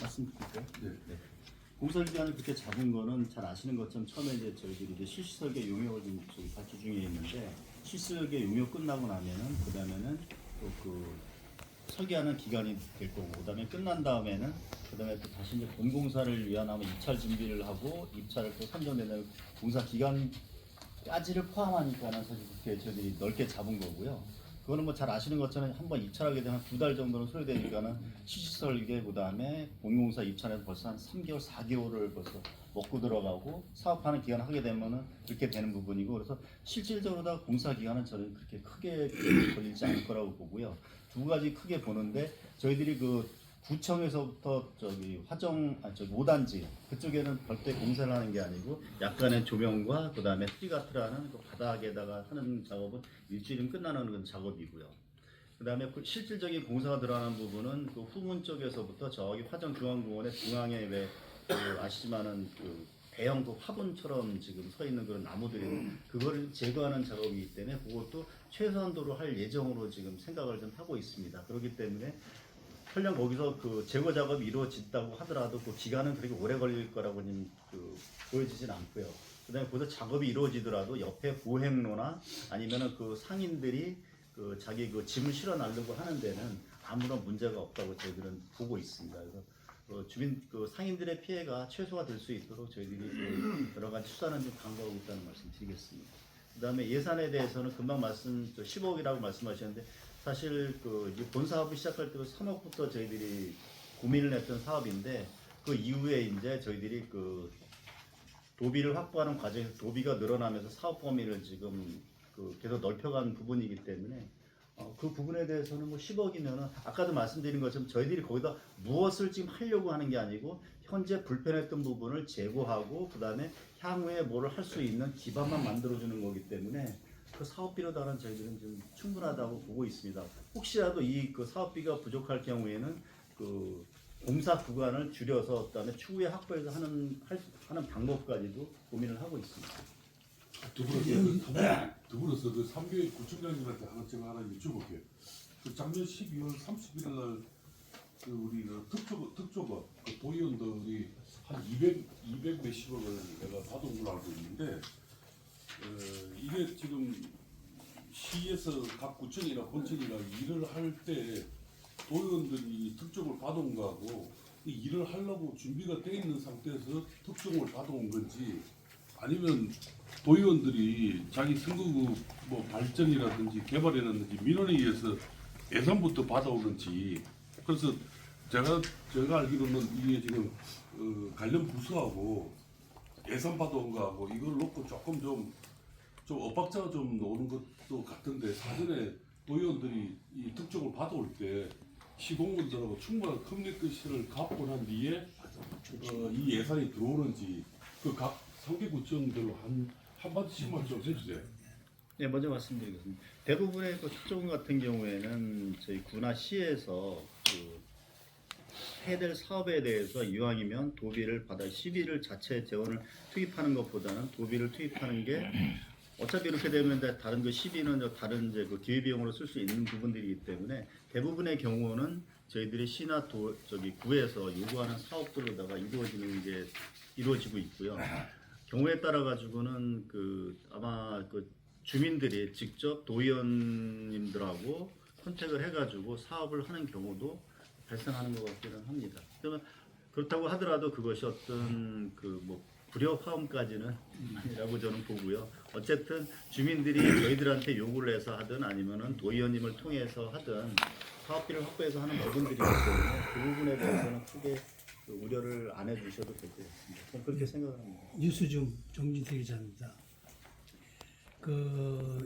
말씀드릴까요? 네. 공설기간을 그렇게 잡은 거는 잘 아시는 것처럼 처음에 이제 저희들이 이제 실시설계 용역을 좀 저기 발주 중에 있는데 실시설계 용역 끝나고 나면은 그 다음에는 또 그 설계하는 기간이 될 거고 그 다음에 끝난 다음에는 그 다음에 또 다시 이제 본공사를 위한 아마 입찰 준비를 하고 입찰을 또 선정되는 공사 기간까지를 포함하니까는 사실 그렇게 저희들이 넓게 잡은 거고요. 그거는 뭐 잘 아시는 것처럼 한 번 입찰하게 되면 두 달 정도는 소요되니까는 시설계 그다음에 공공사 입찰해서 벌써 한 3개월, 4개월을 벌써 먹고 들어가고 사업하는 기간 하게 되면은 그렇게 되는 부분이고 그래서 실질적으로 다 공사 기간은 저는 그렇게 크게 걸리지 않을 거라고 보고요. 두 가지 크게 보는데 저희들이 그 구청에서부터 저기 화정 아 저기 5단지 그쪽에는 별도의 공사를 하는 게 아니고 약간의 조명과 그다음에 트리가트라는 그 바닥에다가 하는 작업은 일주일이면 끝나는 작업이고요. 그다음에 그 실질적인 공사가 들어가는 부분은 그 후문 쪽에서부터 저기 화정 중앙공원의 중앙에 왜 그 아시지만은 그 대형 그 화분처럼 지금 서 있는 그런 나무들이 그거를 제거하는 작업이기 때문에 그것도 최소한도로 할 예정으로 지금 생각을 좀 하고 있습니다. 그렇기 때문에 설령 거기서 그 제거 작업이 이루어진다고 하더라도 그 기간은 그렇게 오래 걸릴 거라고 는 그 보여지진 않고요. 그다음에 거기서 작업이 이루어지더라도 옆에 보행로나 아니면은 그 상인들이 그 자기 그 짐을 실어 나르고 하는 데는 아무런 문제가 없다고 저희들은 보고 있습니다. 그래서 그 주민 그 상인들의 피해가 최소화 될 수 있도록 저희들이 그 여러 가지 수단을 좀 강구하고 있다는 말씀 드리겠습니다. 그다음에 예산에 대해서는 금방 말씀 저 10억이라고 말씀하셨는데 사실 그 이제 본 사업을 시작할 때도 3억부터 저희들이 고민을 했던 사업인데 그 이후에 이제 저희들이 그 도비를 확보하는 과정에서 도비가 늘어나면서 사업 범위를 지금 그 계속 넓혀간 부분이기 때문에 어, 그 부분에 대해서는 뭐 10억이면은 아까도 말씀드린 것처럼 저희들이 거기다 무엇을 지금 하려고 하는 게 아니고 현재 불편했던 부분을 제거하고 그 다음에 향후에 뭐를 할 수 있는 기반만 만들어주는 거기 때문에 그 사업비로 달한 저희들은 좀 충분하다고 보고 있습니다. 혹시라도 이 그 사업비가 부족할 경우에는 그 공사 구간을 줄여서 그다음에 추후에 확보해서 하는 할, 하는 방법까지도 고민을 하고 있습니다. 더불어서 그 삼- 더불어서 그 삼교육 구청장님한테 하나 제가 하나 여쭤볼게요. 그 작년 12월 31일 날 그 우리 그 특조 특조법 그 도의원들이 한 200, 200 몇십억을 내가 받은 걸로 알고 있는데 어, 이게 지금 시에서 각 구청이나 본청이나 일을 할 때 도의원들이 특종을 받아온 거하고 이 일을 하려고 준비가 돼 있는 상태에서 특종을 받아온 건지 아니면 도의원들이 자기 선거구 뭐 발전이라든지 개발이라든지 민원에 의해서 예산부터 받아오는지 그래서 제가 제가 알기로는 이게 지금 어, 관련 부서하고 예산 받아온 거하고 이걸 놓고 조금 좀 좀 엇박자가 좀 오는 것도 같은데 사전에 도의원들이 이 특종을 받아올 때 시공분들하고 충분한 커뮤니케이션을 갖고 난 뒤에 어, 이 예산이 들어오는지 그 각 상계구청별로 한 한마디씩만 좀 해주세요. 네, 먼저 말씀드리겠습니다. 대부분의 그 특종 같은 경우에는 저희 구나 시에서 그 해될 사업에 대해서 이왕이면 도비를 받아 시비를 자체 재원을 투입하는 것보다는 도비를 투입하는 게 어차피 이렇게 되면 다른 그 시비는 저 다른 이제 그 기회 비용으로 쓸 수 있는 부분들이기 때문에 대부분의 경우는 저희들이 시나 도 저기 구에서 요구하는 사업들로다가 이루어지는 게 이루어지고 있고요. 경우에 따라 가지고는 그 아마 그 주민들이 직접 도의원님들하고 컨택을 해가지고 사업을 하는 경우도 발생하는 것 같기는 합니다. 그러면 그렇다고 하더라도 그것이 어떤 그 뭐 불협화음까지는 아니라고 저는 보고요. 어쨌든 주민들이 저희들한테 요구를 해서 하든 아니면은 도의원님을 통해서 하든 사업비를 확보해서 하는 부분들이기 때문에 그 부분에 대해서는 크게 그 우려를 안 해주셔도 될 것 같습니다. 저는 그렇게 생각을 합니다. 뉴스 좀 정리드리자입니다. 그